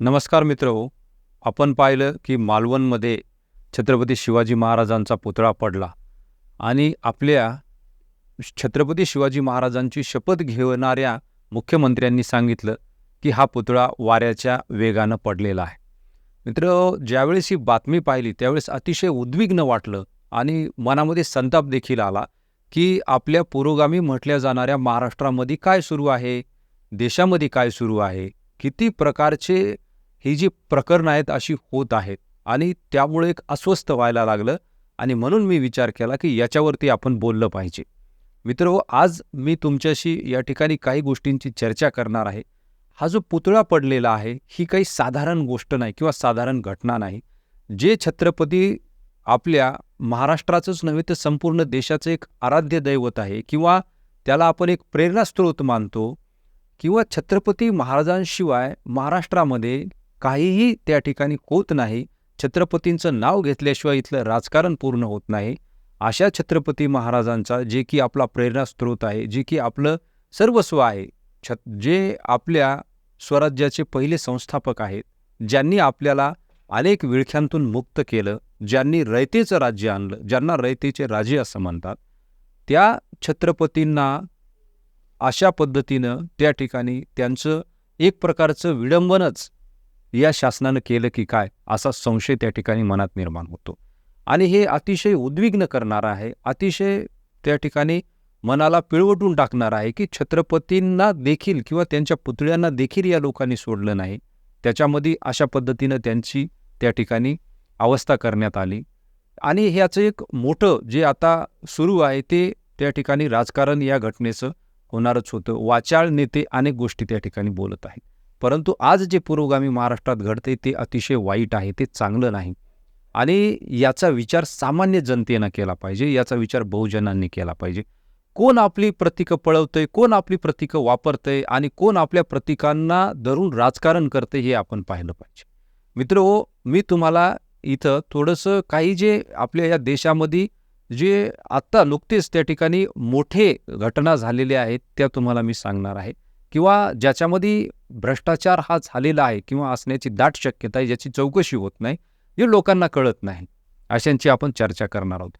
नमस्कार मित्र हो आपण पाहिलं की मालवणमध्ये छत्रपती शिवाजी महाराजांचा पुतळा पडला आणि आपल्या छत्रपती शिवाजी महाराजांची शपथ घेणाऱ्या मुख्यमंत्र्यांनी सांगितलं की हा पुतळा वाऱ्याच्या वेगानं पडलेला आहे. मित्र हो, ज्यावेळेस ही बातमी पाहिली त्यावेळेस अतिशय उद्विग्न वाटलं आणि मनामध्ये संताप देखील आला की आपल्या पुरोगामी म्हटल्या जाणाऱ्या महाराष्ट्रामध्ये काय सुरू आहे देशामध्ये काय सुरू आहे किती प्रकारचे ही जी प्रकरणं आहेत अशी होत आहेत आणि त्यामुळे एक अस्वस्थ व्हायला लागलं आणि म्हणून मी विचार केला की याच्यावरती आपण बोललं पाहिजे. मित्र आज मी तुमच्याशी या ठिकाणी काही गोष्टींची चर्चा करणार आहे. हा जो पुतळा पडलेला आहे ही काही साधारण गोष्ट नाही किंवा साधारण घटना नाही. जे छत्रपती आपल्या महाराष्ट्राचंच नव्हे तर संपूर्ण देशाचं एक आराध्य दैवत आहे किंवा त्याला आपण एक प्रेरणास्त्रोत मानतो किंवा छत्रपती महाराजांशिवाय महाराष्ट्रामध्ये काहीही त्या ठिकाणी होत नाही छत्रपतींचं नाव घेतल्याशिवाय इथलं राजकारण पूर्ण होत नाही अशा छत्रपती महाराजांचा जे की आपला प्रेरणास्त्रोत आहे जे की आपलं सर्वस्व आहे छत जे आपल्या स्वराज्याचे पहिले संस्थापक आहेत ज्यांनी आपल्याला अनेक विळख्यांतून मुक्त केलं ज्यांनी रयतेचं राज्य आणलं ज्यांना रयतेचे राजे असं म्हणतात त्या छत्रपतींना अशा पद्धतीनं त्या ठिकाणी त्यांचं एक प्रकारचं विडंबनच या शासनानं केलं की काय? असा संशय त्या ठिकाणी मनात निर्माण होतो. आणि हे अतिशय उद्विग्न करणारं आहे. अतिशय त्या ठिकाणी मनाला पिळवटून टाकणार आहे की छत्रपतींना देखील किंवा त्यांच्या पुतळ्यांना देखील या लोकांनी सोडलं नाही. त्याच्यामध्ये अशा पद्धतीनं त्यांची त्या ठिकाणी अवस्था करण्यात आली. आणि ह्याचं एक मोठं जे आता सुरू आहे ते त्या ठिकाणी राजकारण या घटनेचं होणारच होतं. वाचाळ नेते अनेक गोष्टी त्या ठिकाणी बोलत आहेत. परंतु आज जे पुरोगामी महाराष्ट्रात घडते ते अतिशय वाईट आहे ते चांगलं नाही. आणि याचा विचार सामान्य जनतेनं केला पाहिजे याचा विचार बहुजनांनी केला पाहिजे. कोण आपली प्रतीकं पळवतंय कोण आपली प्रतीकं वापरतंय आणि कोण आपल्या प्रतीकांना धरून राजकारण करते हे आपण पाहिलं पाहिजे. मित्र हो मी तुम्हाला इथं थोडंसं काही जे आपल्या या देशामध्ये जे आत्ता नुकतेच त्या ठिकाणी मोठे घटना झालेल्या आहेत त्या तुम्हाला मी सांगणार आहे. किंवा ज्याच्यामध्ये भ्रष्टाचार हा झालेला आहे किंवा असण्याची दाट शक्यता आहे ज्याची चौकशी होत नाही जे लोकांना कळत नाही अशांची आपण चर्चा करणार आहोत.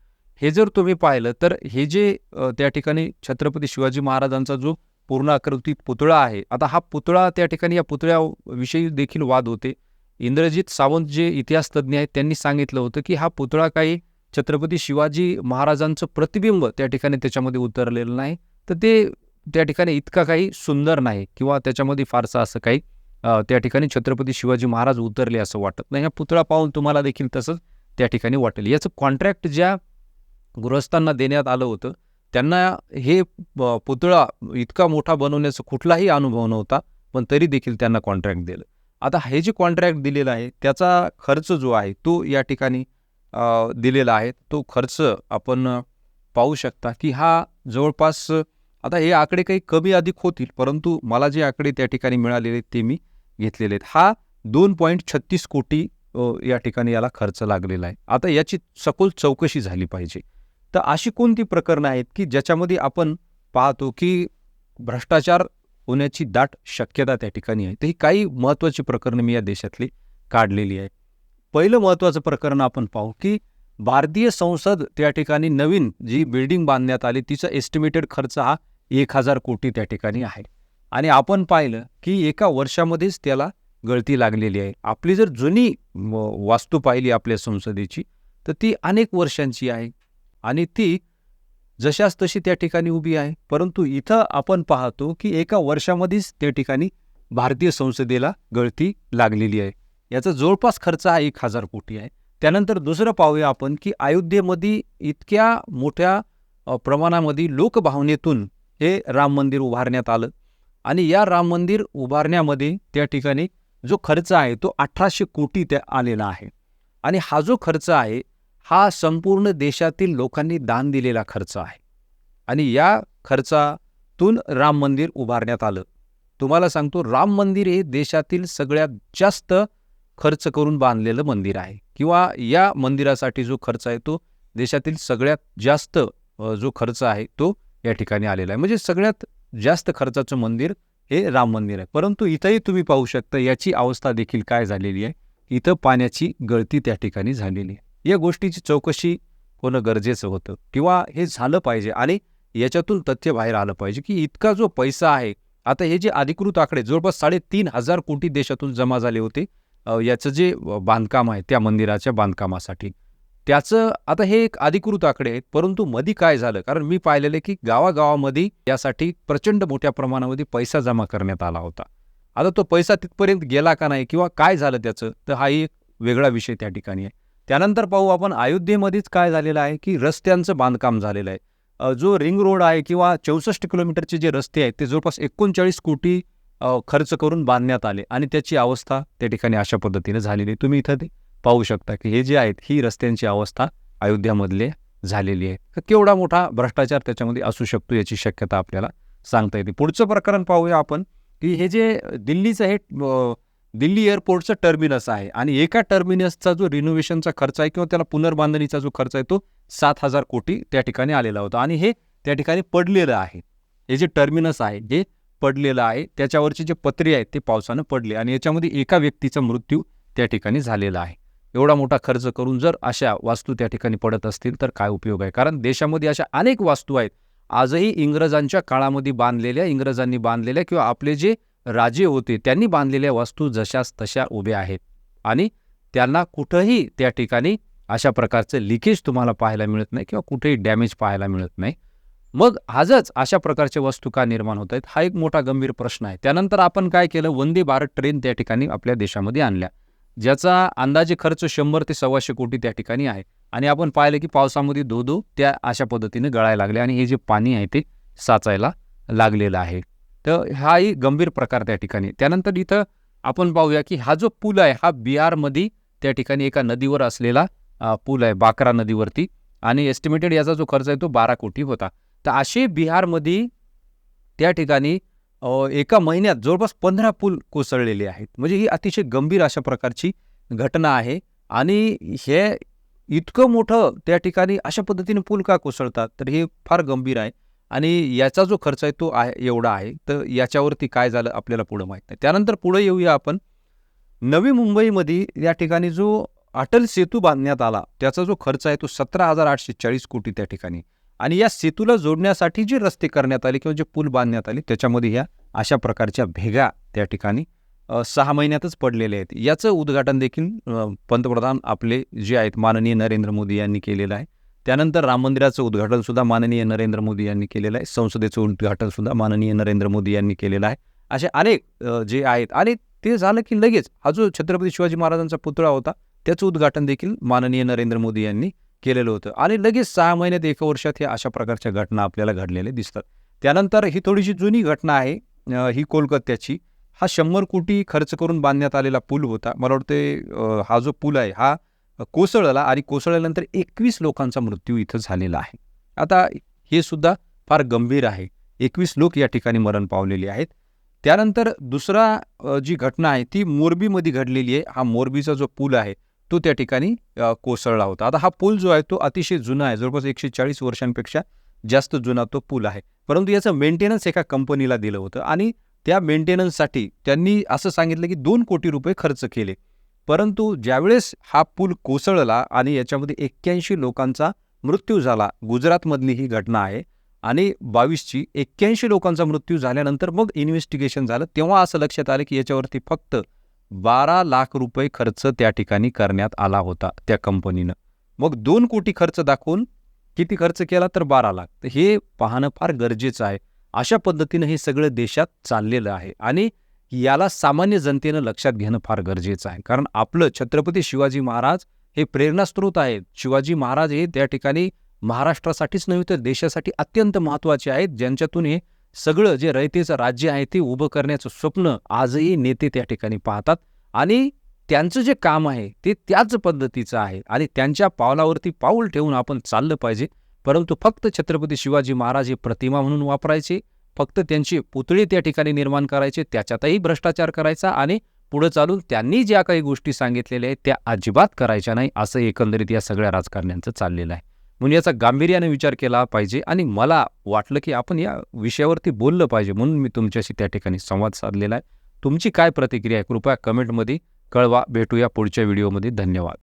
हे जर तुम्ही पाहिलं तर हे जे त्या ठिकाणी छत्रपती शिवाजी महाराजांचा जो पूर्ण आकृती पुतळा आहे आता हा पुतळा त्या ठिकाणी या पुतळ्याविषयी देखील वाद होते. इंद्रजित सावंत जे इतिहास तज्ज्ञ आहेत त्यांनी सांगितलं होतं की हा पुतळा काही छत्रपती शिवाजी महाराजांचं प्रतिबिंब त्या ठिकाणी त्याच्यामध्ये उतरलेलं नाही. तर ते त्या ठिकाणी इतका काही सुंदर नाही किंवा त्याच्यामध्ये फारसं असं काही त्या ठिकाणी छत्रपती शिवाजी महाराज उतरले असं वाटत नाही. हा पुतळा पाहून तुम्हाला देखील तसंच त्या ठिकाणी वाटेल. याचं कॉन्ट्रॅक्ट ज्या गृहस्थांना देण्यात आलं होतं त्यांना हे पुतळा इतका मोठा बनवण्याचा कुठलाही अनुभव नव्हता पण तरी देखील त्यांना कॉन्ट्रॅक्ट दिलं. आता हे जे कॉन्ट्रॅक्ट दिलेलं आहे त्याचा खर्च जो आहे तो या ठिकाणी दिलेला आहे. तो खर्च आपण पाहू शकता की हा जवळपास आता हे आकडे काही कमी अधिक होतील परंतु मला जे आकडे त्या ठिकाणी मिळालेले आहेत ते मी घेतलेले आहेत. हा दोन पॉईंट छत्तीस कोटी या ठिकाणी याला खर्च लागलेला आहे. आता याची सखोल चौकशी झाली पाहिजे. तर अशी कोणती प्रकरणं आहेत की ज्याच्यामध्ये आपण पाहतो की भ्रष्टाचार होण्याची दाट शक्यता त्या ठिकाणी आहे? तर ही काही महत्त्वाची प्रकरणं मी या देशातली काढलेली आहे. पहिलं महत्त्वाचं प्रकरण आपण पाहू की भारतीय संसद त्या ठिकाणी नवीन जी बिल्डिंग बांधण्यात आली तिचा एस्टिमेटेड खर्च हा एक हजार कोटी त्या ठिकाणी आहे आणि आपण पाहिलं की एका वर्षामध्येच त्याला गळती लागलेली आहे. आपली जर जुनी वास्तू पाहिली आपल्या संसदेची तर ती अनेक वर्षांची आहे. आणि ती जशाच तशी त्या ठिकाणी उभी आहे. परंतु इथं आपण पाहतो की एका वर्षामध्येच त्या ठिकाणी भारतीय संसदेला गळती लागलेली आहे. याचा जवळपास खर्च हा एक हजार कोटी आहे. त्यानंतर दुसरं पाहूया आपण की अयोध्येमध्ये इतक्या मोठ्या प्रमाणामध्ये लोकभावनेतून हे राम मंदिर उभारण्यात आलं. आणि या राम मंदिर उभारण्यामध्ये त्या ठिकाणी जो खर्च आहे तो अठराशे कोटी त्या आलेला आहे. आणि हा जो खर्च आहे हा संपूर्ण देशातील लोकांनी दान दिलेला खर्च आहे. आणि या खर्चातून राम मंदिर उभारण्यात आलं. तुम्हाला सांगतो राम मंदिर हे देशातील सगळ्यात जास्त खर्च करून बांधलेलं मंदिर आहे. किंवा या मंदिरासाठी जो खर्च आहे तो देशातील सगळ्यात जास्त जो खर्च आहे तो या ठिकाणी आलेलं आहे. म्हणजे सगळ्यात जास्त खर्चाचं मंदिर हे राम मंदिर आहे. परंतु इथंही तुम्ही पाहू शकता याची अवस्था देखील काय झालेली आहे. इथं पाण्याची गळती त्या ठिकाणी झालेली आहे. या गोष्टीची चौकशी होणं गरजेचं होतं. किंवा हे झालं पाहिजे आणि याच्यातून तथ्य बाहेर आलं पाहिजे की इतका जो पैसा आहे आता हे जे अधिकृत आकडे जवळपास साडेतीन हजार कोटी देशातून जमा झाले होते याचं जे बांधकाम आहे त्या मंदिराच्या बांधकामासाठी. त्याचं आता हे एक अधिकृत आकडे आहेत परंतु मधी काय झालं? कारण मी पाहिलेलं की गावागावामध्ये यासाठी प्रचंड मोठ्या प्रमाणामध्ये पैसा जमा करण्यात आला होता. आता तो पैसा तिथपर्यंत गेला का नाही किंवा काय झालं त्याचं तर हा एक वेगळा विषय त्या ठिकाणी आहे. त्यानंतर पाहू आपण अयोध्येमध्येच काय झालेलं आहे की रस्त्यांचं बांधकाम झालेलं आहे. जो रिंग रोड आहे किंवा चौसष्ट किलोमीटरचे जे रस्ते आहेत ते जवळपास एकोणचाळीस कोटी खर्च करून बांधण्यात आले आणि त्याची अवस्था त्या ठिकाणी अशा पद्धतीने झालेली तुम्ही इथं ते पाहू शकता की हे जे आहेत ही रस्त्यांची अवस्था अयोध्यामधले झालेली आहे. केवढा मोठा भ्रष्टाचार त्याच्यामध्ये असू शकतो याची शक्यता आपल्याला सांगता येते. पुढचं प्रकरण पाहूया आपण की हे जे दिल्लीचं हे दिल्ली एअरपोर्टचं टर्मिनस आहे आणि एका टर्मिनसचा जो रिनोव्हेशनचा खर्च आहे किंवा त्याला पुनर्बांधणीचा जो खर्च आहे तो सात हजार कोटी त्या ठिकाणी आलेला होता आणि हे त्या ठिकाणी पडलेलं आहे. हे जे टर्मिनस आहे हे पडलेलं आहे. त्याच्यावरचे जे पत्रे आहेत ते पावसानं पडले आणि याच्यामध्ये एका व्यक्तीचा मृत्यू त्या ठिकाणी झालेला आहे. एवढा मोठा खर्च करून जर अशा वास्तू त्या ठिकाणी पडत असतील तर काय उपयोग आहे? कारण देशामध्ये अशा अनेक वास्तू आहेत. आजही इंग्रजांच्या काळामध्ये बांधलेल्या इंग्रजांनी बांधलेल्या किंवा आपले जे राजे होते त्यांनी बांधलेल्या वास्तू जशाच तशा उभ्या आहेत. आणि त्यांना कुठंही त्या ठिकाणी अशा प्रकारचं लिकेज तुम्हाला पाहायला मिळत नाही किंवा कुठेही डॅमेज पाहायला मिळत नाही. मग आजच अशा प्रकारच्या वस्तू का निर्माण होत आहेत? हा एक मोठा गंभीर प्रश्न आहे. त्यानंतर आपण काय केलं? वंदे भारत ट्रेन त्या ठिकाणी आपल्या देशामध्ये आणल्या. ज्याचा अंदाजे खर्च शंभर ते सव्वाशे कोटी त्या ठिकाणी आहे. आणि आपण पाहिलं की पावसामध्ये धो त्या अशा पद्धतीने गळायला लागले आणि हे जे पाणी आहे ते साचायला लागलेलं आहे. तर हाही गंभीर प्रकार त्या ठिकाणी. त्यानंतर इथं आपण पाहूया की हा जो पूल आहे हा बिहारमध्ये त्या ठिकाणी एका नदीवर असलेला पूल आहे बाकरा नदीवरती. आणि एस्टिमेटेड याचा जो खर्च आहे तो बारा कोटी होता. तर असे बिहारमध्ये त्या ठिकाणी एका महिन्यात जवळपास पंधरा पूल कोसळलेले आहेत. म्हणजे ही अतिशय गंभीर अशा प्रकारची घटना आहे. आणि हे इतकं मोठं त्या ठिकाणी अशा पद्धतीने पूल का कोसळतात? तर हे फार गंभीर आहे. आणि याचा जो खर्च आहे तो आहे एवढा आहे. तर याच्यावरती काय झालं आपल्याला पुढं माहीत नाही. त्यानंतर पुढे येऊया आपण. नवी मुंबईमध्ये या ठिकाणी जो अटल सेतू बांधण्यात आला त्याचा जो खर्च आहे तो सतरा हजार आठशे चाळीस कोटी त्या ठिकाणी. आणि या सेतूला जोडण्यासाठी जे रस्ते करण्यात आले किंवा जे पूल बांधण्यात आले त्याच्यामध्ये ह्या अशा प्रकारच्या भेगा त्या ठिकाणी सहा महिन्यातच पडलेले आहेत. याचं उद्घाटन देखील पंतप्रधान आपले जे आहेत माननीय नरेंद्र मोदी यांनी केलेलं आहे. त्यानंतर राम मंदिराचं उद्घाटनसुद्धा माननीय नरेंद्र मोदी यांनी केलेलं आहे. संसदेचं उद्घाटन सुद्धा माननीय नरेंद्र मोदी यांनी केलेलं आहे. असे अनेक जे आहेत आणि ते झालं की लगेच हा जो छत्रपती शिवाजी महाराजांचा पुतळा होता त्याचं उद्घाटन देखील माननीय नरेंद्र मोदी यांनी केलेलं होतं. आणि लगेच सहा महिन्यात एका वर्षात हे अशा प्रकारच्या घटना आपल्याला घडलेल्या दिसतात. त्यानंतर ही थोडीशी जुनी घटना आहे ही कोलकात्याची. हा शंभर कोटी खर्च करून बांधण्यात आलेला पूल होता. मला वाटते हा जो पूल आहे हा कोसळला आणि कोसळल्यानंतर एकवीस लोकांचा मृत्यू इथं झालेला आहे. आता हे सुद्धा फार गंभीर आहे. एकवीस लोक या ठिकाणी मरण पावलेले आहेत. त्यानंतर दुसरा जी घटना आहे ती मोरबीमध्ये घडलेली आहे. हा मोरबीचा जो पूल आहे तो त्या ठिकाणी कोसळला होता. आता हा पूल जो आहे तो अतिशय जुना आहे. जवळपास एकशे चाळीस वर्षांपेक्षा जास्त जुना तो पूल आहे. परंतु याचं मेंटेनन्स एका कंपनीला दिलं होतं आणि त्या मेंटेनन्ससाठी त्यांनी असं सांगितलं की दोन कोटी रुपये खर्च केले. परंतु ज्यावेळेस हा पूल कोसळला आणि याच्यामध्ये एक्क्याऐंशी लोकांचा मृत्यू झाला गुजरातमधली ही घटना आहे आणि बावीसची एक्क्याऐंशी लोकांचा मृत्यू झाल्यानंतर मग इन्व्हेस्टिगेशन झालं तेव्हा असं लक्षात आलं की याच्यावरती फक्त बारा लाख रुपये खर्च त्या ठिकाणी करण्यात आला होता त्या कंपनीनं. मग दोन कोटी खर्च दाखवून किती खर्च केला तर बारा लाख? तर हे पाहणं फार गरजेचं आहे. अशा पद्धतीनं हे सगळं देशात चाललेलं आहे आणि याला सामान्य जनतेनं लक्षात घेणं फार गरजेचं आहे. कारण आपलं छत्रपती शिवाजी महाराज हे प्रेरणास्त्रोत आहेत. शिवाजी महाराज हे त्या ठिकाणी महाराष्ट्रासाठीच नव्हे तर देशासाठी अत्यंत महत्त्वाचे आहेत. ज्यांच्यातून हे सगळं जे रयतेचं राज्य आहे ते उभं करण्याचं स्वप्न आजही नेते त्या ठिकाणी पाहतात आणि त्यांचं जे काम आहे ते त्याच पद्धतीचं आहे आणि त्यांच्या पावलावरती पाऊल ठेवून आपण चाललं पाहिजे. परंतु फक्त छत्रपती शिवाजी महाराज हे प्रतिमा म्हणून वापरायचे फक्त त्यांचे पुतळे त्या ठिकाणी निर्माण करायचे त्याच्यातही भ्रष्टाचार करायचा आणि पुढं चालून त्यांनी ज्या काही गोष्टी सांगितलेल्या आहेत त्या अजिबात करायच्या नाही असं एकंदरीत या सगळ्या राजकारण्यांचं चाललेलं आहे. म्हणून याचा गांभीर्याने विचार केला पाहिजे आणि मला वाटलं की आपण या विषयावरती बोललं पाहिजे म्हणून मी तुमच्याशी त्या ठिकाणी संवाद साधलेला आहे. तुमची काय प्रतिक्रिया आहे? कृपया कमेंटमध्ये कळवा. भेटूया पुढच्या व्हिडिओमध्ये. धन्यवाद.